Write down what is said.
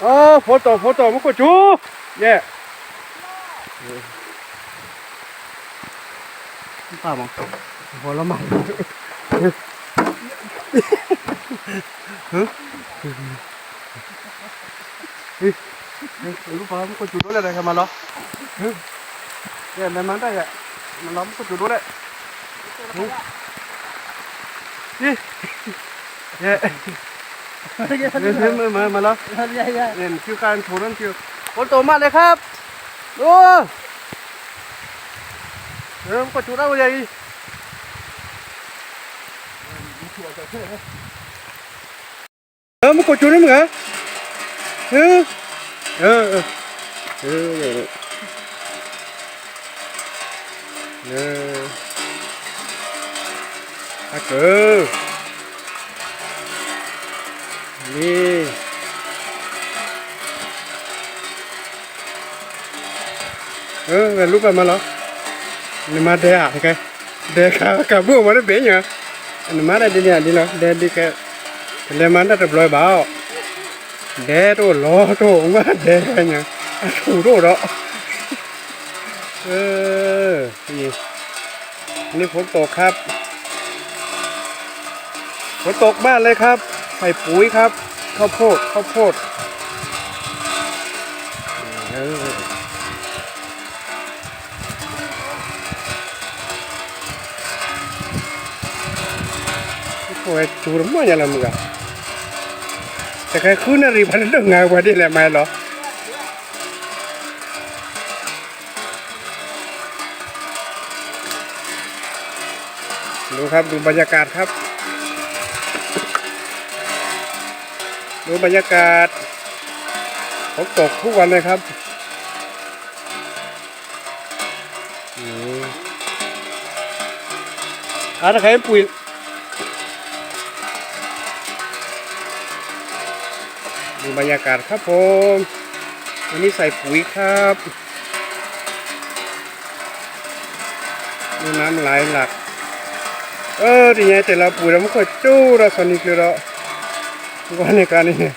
아, 버터, 버터 먹고 줘! 예. 봐, 뭐. 뭘로 말 응? 이거 봐, 먹고 주도래, 내가 말로. 응? 예, 내 만다, 야. 말로 먹고 주도래. 응? 예. 예. นี่นี่มามามาแล้วเห็นคิวการโถนั่นคิวคนโตมากเลยครับดูเริ่มกดจุดแล้วใหญ่เออมึงกดจุดนี่มึงเหรอเออเออเออเออเออเออเออ นี่เออเป็นรูปแบบมาแล้วนี่มาเดะอะไรกเดะกับกับบูมันเป็นยังนี่มาได้ดีเนี่ยดีเนาะเดะดีแค่เลมันได้เบลอยบ้าเดะตัวล้อตัวว่าเดะเนยัยถูกด้วยเออนี่นี่ฝนตกครับฝนตกบ้านเลยครับ ใส่ปุ๋ยครับ ข้าวโพดข้าวโพดเออ Ôi, chú lắm mà nhà làm cả. แต่ใครคุ้นอะไรพันธุ์เรื่องงานวันนี้แหละไม่หรอดูครับดูบรรยากาศครับ ดูบรรยากาศฝนตกทุกวันเลยครับอืมอะถ้าใครปุ๋ยดูบรรยากาศครับผมวันนี้ใส่ปุ๋ยครับดูน้ำไหลหลัก เออดีไงแต่เราปุ๋ยเราไม่ค่อยจู้เราสนิทเลยเรา วันในการนี้เนี่